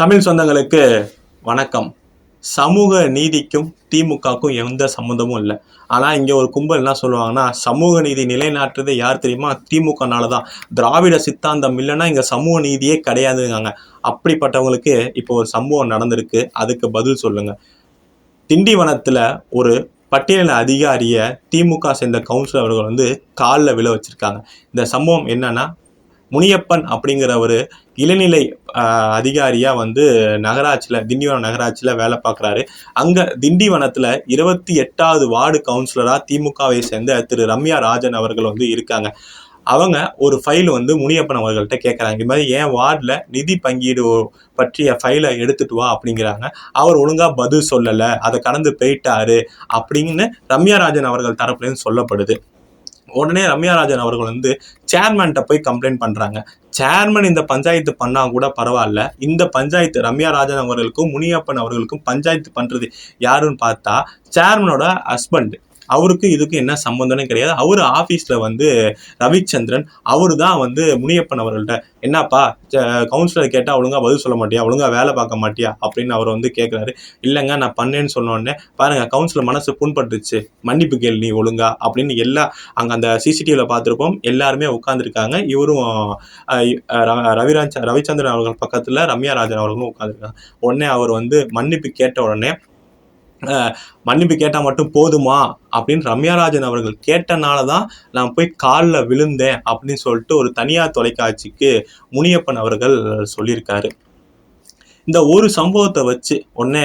தமிழ் சொந்தங்களுக்கு வணக்கம். சமூக நீதிக்கும் திமுகக்கும் எந்த சம்மந்தமும் இல்லை. ஆனால் இங்கே ஒரு கும்பல் என்ன சொல்லுவாங்கன்னா சமூக நீதி நிலைநாட்டுறது யார் தெரியுமா? திமுகனால தான் திராவிட சித்தாந்தம் இல்லைன்னா இங்கே சமூக நீதியே கிடையாதுங்காங்க. அப்படிப்பட்டவங்களுக்கு இப்போ ஒரு சம்பவம் நடந்திருக்கு. அதுக்கு பதில் சொல்லுங்க. திண்டிவனத்தில் ஒரு பட்டியல் அதிகாரியை திமுக சேர்ந்த கவுன்சிலர் அவர்கள் வந்து காலில் விழ வச்சிருக்காங்க. இந்த சம்பவம் என்னன்னா முனியப்பன் அப்படிங்கிற ஒரு இளநிலை அதிகாரியாக அதிகாரியா வந்து நகராட்சியில் திண்டிவனம் நகராட்சியில் வேலை பார்க்குறாரு. அங்கே திண்டிவனத்தில் இருபத்தி எட்டாவது வார்டு கவுன்சிலராக திமுகவை சேர்ந்த திரு ரம்யா ராஜன் அவர்கள் வந்து இருக்காங்க. அவங்க ஒரு ஃபைல் வந்து முனியப்பன் அவர்கள்ட்ட கேட்குறாங்க இது மாதிரி என் வார்டில் நிதி பங்கீடு பற்றிய ஃபைலை எடுத்துட்டு வா அப்படிங்கிறாங்க. அவர் ஒழுங்காக பதில் சொல்லலை. அதை கடந்து போயிட்டாரு அப்படின்னு ரம்யா ராஜன் அவர்கள் தரப்புலேருந்து சொல்லப்படுது. உடனே ரம்யா ராஜன் அவர்கள் வந்து சேர்மன்கிட்ட போய் கம்ப்ளைண்ட் பண்றாங்க. சேர்மன் இந்த பஞ்சாயத்து பண்ணா கூட பரவாயில்ல. இந்த பஞ்சாயத்து ரம்யா ராஜன் அவர்களுக்கும் முனியப்பன் அவர்களுக்கும் பஞ்சாயத்து பண்றது யாருன்னு பார்த்தா சேர்மனோட ஹஸ்பண்ட் அவருக்கு இதுக்கு என்ன சம்பந்தமே கிடையாது. அவர் ஆஃபீஸில் வந்து ரவிச்சந்திரன் அவரு தான் வந்து முனியப்பன் அவர்கள்ட்ட என்னப்பா கவுன்சிலர் கேட்டால் ஒழுங்கா பதில் சொல்ல மாட்டியா? ஒழுங்கா வேலை பார்க்க மாட்டியா? அப்படின்னு அவர் வந்து கேட்குறாரு இல்லைங்க நான் பண்ணேன்னு சொன்ன உடனே பாருங்க கவுன்சிலர் மனசு புண்பட்டுருச்சு. மன்னிப்பு கேள் நீ ஒழுங்கா. அப்படின்னு எல்லா அங்கே அந்த சிசிடிவியில் பார்த்துருப்போம். எல்லாருமே உட்காந்துருக்காங்க இவரும் ர- ரவிராஜ் ரவிச்சந்திரன் அவர்கள் பக்கத்தில் ரம்யா ராஜன் அவர்களும் உட்காந்துருக்காங்க உடனே அவர் வந்து மன்னிப்பு கேட்ட உடனே மன்னிப்பு கேட்டால் மட்டும் போதுமா? அப்படின்னு ரம்யாராஜன் அவர்கள் கேட்டனால தான் நான் போய் காலில் விழுந்தேன் அப்படின்னு சொல்லிட்டு ஒரு தனியார் தொலைக்காட்சிக்கு முனியப்பன் அவர்கள் சொல்லியிருக்காரு. இந்த ஒரு சம்பவத்தை வச்சு உடனே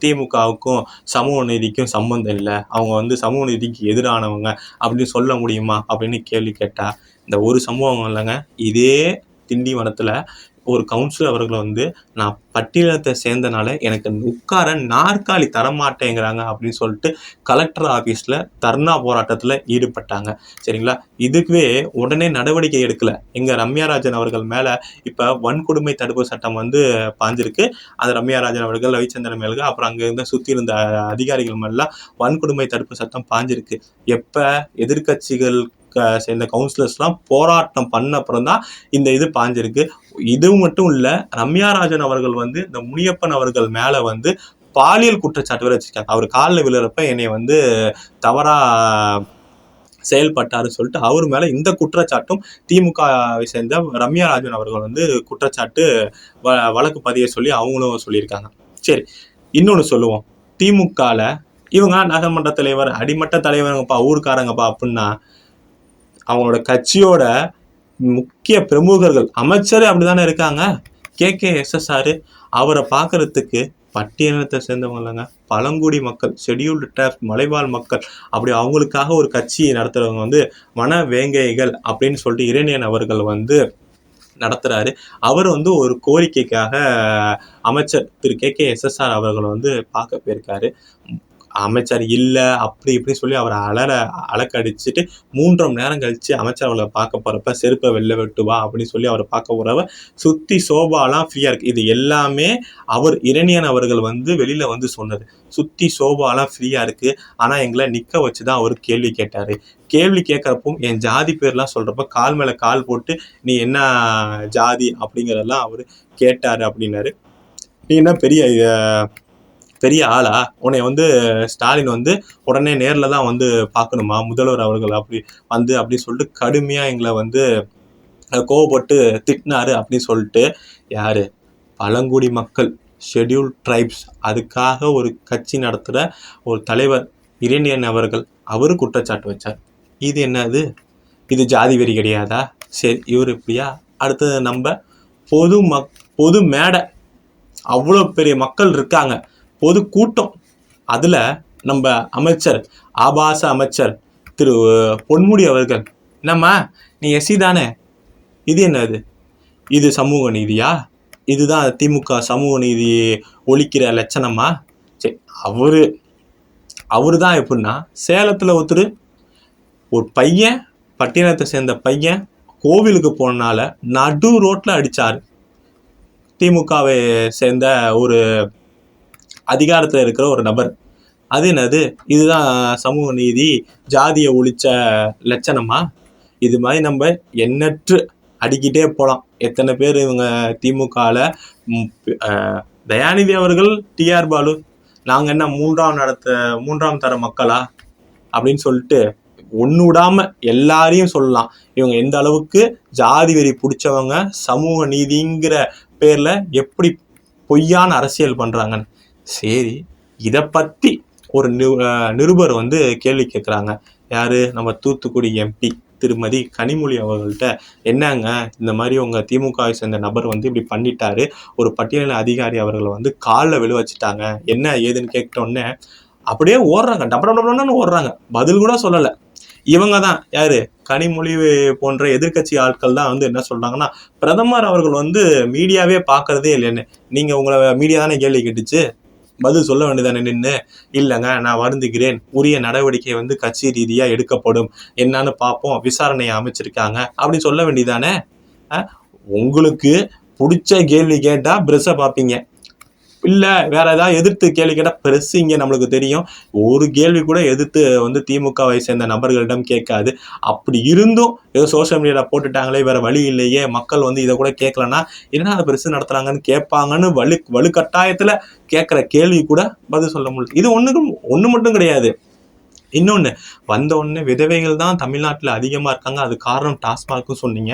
திமுகவுக்கும் சமூக நீதிக்கும் சம்பந்தம் இல்லை. அவங்க வந்து சமூக நீதிக்கு எதிரானவங்க அப்படின்னு சொல்ல முடியுமா அப்படின்னு கேள்வி கேட்டா இந்த ஒரு சம்பவம் இல்லைங்க. இதே திண்டிவனத்தில் ஒரு கவுன்சிலர் அவர்களை வந்து நான் பட்டியலத்தை சேர்ந்தனால எனக்கு உட்கார நாற்காலி தரமாட்டேங்கிறாங்க அப்படின்னு சொல்லிட்டு கலெக்டர் ஆஃபீஸில் தர்ணா போராட்டத்தில் ஈடுபட்டாங்க. சரிங்களா? இதுக்குவே உடனே நடவடிக்கை எடுக்கலை. எங்கள் ரம்யாராஜன் அவர்கள் மேலே இப்போ வன்கொடுமை தடுப்பு சட்டம் வந்து பாஞ்சிருக்கு. அது ரம்யாராஜன் அவர்கள் ரவிச்சந்திரன் மேலுக்கு அப்புறம் அங்கே இருந்த சுற்றி இருந்த அதிகாரிகள் மேலாம் வன்கொடுமை தடுப்பு சட்டம் பாஞ்சிருக்கு. எப்போ எதிர்க்கட்சிகள் சேர்ந்த கவுன்சிலர்ஸ்லாம் போராட்டம் பண்ண அப்புறம் தான் இந்த இது பாஞ்சிருக்கு. இது மட்டும் இல்லை ரம்யாராஜன் அவர்கள் வந்து இந்த முனியப்பன் அவர்கள் மேலே வந்து பாலியல் குற்றச்சாட்டு வேற வச்சிருக்காங்க. அவர் காலில் விழுறப்ப என்னை வந்து தவறா செயல்பட்டாருன்னு சொல்லிட்டு அவர் மேல இந்த குற்றச்சாட்டும் திமுகவை சேர்ந்த ரம்யா ராஜன் அவர்கள் வந்து குற்றச்சாட்டு வ- வழக்கு பதிய சொல்லி அவங்களும் சொல்லியிருக்காங்க. சரி இன்னொன்று சொல்லுவோம். திமுகல இவங்க நகர்மன்ற தலைவர் அடிமட்ட தலைவருங்கப்பா ஊருக்காரங்கப்பா அப்படின்னா அவங்களோட கட்சியோட முக்கிய பிரமுகர்கள் அமைச்சரே அப்படிதானே இருக்காங்க? கே கே எஸ்எஸ்ஆர் அவரை பார்க்கறதுக்கு பட்டியலத்தை சேர்ந்தவங்க இல்லைங்க. பழங்குடி மக்கள் ஷெடியூல்டு ட்ராப் மலைவாழ் மக்கள் அப்படி அவங்களுக்காக ஒரு கட்சி நடத்துறவங்க வந்து மன வேங்கைகள் அப்படின்னு சொல்லிட்டு இரணியன் அவர்கள் வந்து நடத்துறாரு. அவர் வந்து ஒரு கோரிக்கைக்காக அமைச்சர் திரு கே கே எஸ்எஸ்ஆர் அவர்கள் வந்து பார்க்க போயிருக்காரு. அமைச்சர் இல்லை அப்படி இப்படி சொல்லி அவரை அலற அலக்கடிச்சிட்டு மூன்றாம் நேரம் கழிச்சு அமைச்சர் அவளை பார்க்க போறப்ப செருப்பை வெளில வெட்டுவா அப்படின்னு சொல்லி அவரை பார்க்க போறவ சுத்தி சோபாலாம் ஃப்ரீயா இருக்கு. இது எல்லாமே அவர் இரணியன் அவர்கள் வந்து வெளியில வந்து சொன்னது. சுத்தி சோபாலாம் ஃப்ரீயா இருக்கு. ஆனா எங்களை நிக்க வச்சுதான் அவர் கேள்வி கேட்டாரு. கேள்வி கேட்குறப்போ என் ஜாதி பேர்லாம் சொல்கிறப்ப கால் மேலே கால் போட்டு நீ என்ன ஜாதி? அப்படிங்கிறதெல்லாம் அவர் கேட்டார் அப்படின்னாரு. நீ என்ன பெரிய பெரிய ஆளா உன்னை வந்து ஸ்டாலின் வந்து உடனே நேரில் தான் வந்து பார்க்கணுமா? முதல்வர் அவர்கள் அப்படி வந்து அப்படி சொல்லிட்டு கடுமையா எங்களை வந்து கோவப்பட்டு திட்டினாரு அப்படின்னு சொல்லிட்டு யாரு? பழங்குடி மக்கள் ஷெட்யூல் ட்ரைப்ஸ் அதுக்காக ஒரு கட்சி நடத்துகிற ஒரு தலைவர் இரணியன் அவர்கள் அவரு குற்றச்சாட்டு வச்சார். இது என்னது? இது ஜாதி வெறி கிடையாதா? சரி இவர் இப்படியா? அடுத்தது நம்ம பொது மக் பொது மேடை. அவ்வளோ பெரிய மக்கள் இருக்காங்க. பொது கூட்டம் அதில் நம்ம அமைச்சர் ஆபாச அமைச்சர் திரு பொன்முடி அவர்கள் என்னம்மா நீ எஸ்சி தானே? இது என்னது? இது சமூக நீதியா? இதுதான் திமுக சமூக நீதி ஒழிக்கிற லட்சணமா? சரி அவர் அவரு தான் எப்படின்னா சேலத்தில் ஒருத்தர் ஒரு பையன் பட்டினத்தை சேர்ந்த பையன் கோவிலுக்கு போனனால நடு ரோட்டில் அடித்தார் திமுகவை சேர்ந்த ஒரு அதிகாரத்தில் இருக்கிற ஒரு நபர். அது என்னது? இதுதான் சமூக நீதி ஜாதியை ஒழிச்ச லட்சணமா? இது மாதிரி நம்ம எண்ணற்று அடிக்கிட்டே போகலாம் எத்தனை பேர் இவங்க திமுகவில் தயாநிதி அவர்கள் டிஆர் பாலு. நாங்கள் என்ன மூன்றாம் நடத்த மூன்றாம் தர மக்களா? அப்படின்னு சொல்லிட்டு ஒன்று விடாம எல்லாரையும் சொல்லலாம். இவங்க எந்த அளவுக்கு ஜாதி வெறி பிடிச்சவங்க சமூக நீதிங்கிற பேரில் எப்படி பொய்யான அரசியல் பண்ணுறாங்கன்னு சரி இதை பற்றி ஒரு நி- நிருபர் வந்து கேள்வி கேட்குறாங்க. யார்? நம்ம தூத்துக்குடி எம்பி திருமதி கனிமொழி அவர்கள்ட்ட என்னங்க இந்த மாதிரி உங்கள் திமுகவை சேர்ந்த நபர் வந்து இப்படி பண்ணிட்டாரு. ஒரு பட்டியலின அதிகாரி அவர்களை வந்து காலில் விழு வச்சுட்டாங்க. என்ன ஏதுன்னு கேட்டோன்னே அப்படியே ஓடுறாங்க. டப டப ஓடுறாங்க. பதில் கூட சொல்லலை. இவங்க தான் யாரு? கனிமொழி போன்ற எதிர்க்கட்சி ஆட்கள் தான் வந்து என்ன சொல்றாங்கன்னா பிரதமர் அவர்கள் வந்து மீடியாவே பார்க்கறதே இல்லைன்னு. நீங்க உங்களை மீடியா தானே கேள்வி கேட்டுச்சு? பதில் சொல்ல வேண்டியதானே நின்று இல்லைங்க நான் வருந்துகிறேன். உரிய நடவடிக்கை வந்து கட்சி ரீதியாக எடுக்கப்படும். என்னன்னு பார்ப்போம் விசாரணையை அமைச்சிருக்காங்க. அப்படின்னு சொல்ல வேண்டியதானே? உங்களுக்கு பிடிச்ச கேள்வி கேட்டால் பிரஸ்ஸை பார்ப்பீங்க இல்லை வேற ஏதாவது எதிர்த்து கேள்வி கேட்டால் பிரஸ் இங்கே நம்மளுக்கு தெரியும். ஒரு கேள்வி கூட எதிர்த்து வந்து திமுகவை சேர்ந்த நபர்களிடம் கேட்காது. அப்படி இருந்தும் ஏதோ சோஷியல் மீடியாவில் போட்டுட்டாங்களே வேற வழி இல்லையே மக்கள் வந்து இதை கூட கேட்கலன்னா என்ன அதை பெருசு நடத்துகிறாங்கன்னு கேட்பாங்கன்னு வலு வலுக்கட்டாயத்தில் கேட்குற கேள்வி கூட பதில் சொல்ல முடியல. இது ஒன்றுக்கும் ஒன்று மட்டும் கிடையாது. இன்னொன்று வந்த உடனே விதவைகள் தான் தமிழ்நாட்டில் அதிகமாக இருக்காங்க. அது காரணம் டாஸ்மார்க்கும் சொன்னீங்க.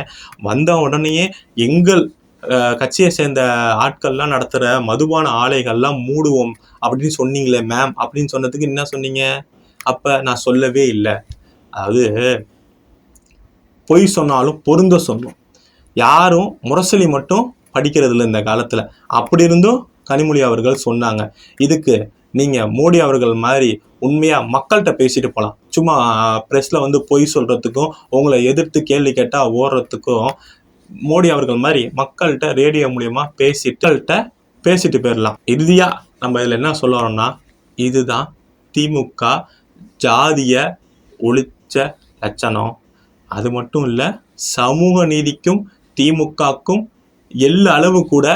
வந்த உடனேயே எங்கள் கட்சியை சேர்ந்த ஆட்கள்லாம் நடத்துகிற மதுபான ஆலைகள்லாம் மூடுவோம் அப்படின்னு சொன்னீங்களே மேம் அப்படின்னு சொன்னதுக்கு என்ன சொன்னீங்க? அப்போ நான் சொல்லவே இல்லை. அதாவது பொய் சொன்னாலும் பொருந்த சொன்னோம் யாரும் முரசொலி மட்டும் படிக்கிறது இல்லை இந்த காலத்தில். அப்படி இருந்தும் கனிமொழி அவர்கள் சொன்னாங்க. இதுக்கு நீங்கள் மோடி அவர்கள் மாதிரி உண்மையாக மக்கள்கிட்ட பேசிட்டு போகலாம் சும்மா ப்ரெஸ்ஸில் வந்து பொய் சொல்கிறதுக்கும் உங்களை எதிர்த்து கேள்வி கேட்டால் ஓடுறதுக்கும் மோடி அவர்கள் மாதிரி மக்கள்கிட்ட ரேடியோ மூலியமா பேசிட்டல்கிட்ட பேசிட்டு போயிடலாம் இறுதியாக நம்ம இதில் என்ன சொல்ல வரோம்னா இதுதான் திமுக ஜாதிய ஒழிச்ச லட்சணம். அது மட்டும் இல்லை சமூக நீதிக்கும் திமுகக்கும் எல்லா அளவு கூட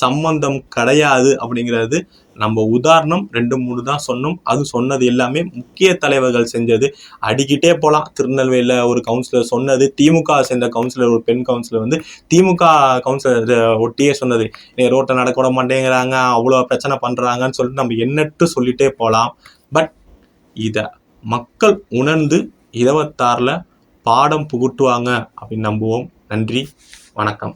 சம்பந்தம் கிடையாது அப்படிங்கிறது நம்ம உதாரணம் ரெண்டு மூணு தான் சொன்னோம். அது சொன்னது எல்லாமே முக்கிய தலைவர்கள் செஞ்சது. அடிக்கிட்டே போகலாம் திருநெல்வேலியில் ஒரு கவுன்சிலர் சொன்னது திமுக சேர்ந்த கவுன்சிலர் ஒரு பெண் கவுன்சிலர் வந்து திமுக கவுன்சிலர் ஒட்டியே சொன்னது. நீ ரோட்டை நடக்கூட மாட்டேங்கிறாங்க. அவ்வளோ பிரச்சனை பண்ணுறாங்கன்னு சொல்லிட்டு நம்ம எண்ணற்று சொல்லிட்டே போகலாம் பட் இதை மக்கள் உணர்ந்து இருபத்தாறில் பாடம் புகுட்டுவாங்க அப்படின்னு நம்புவோம். நன்றி. வணக்கம்.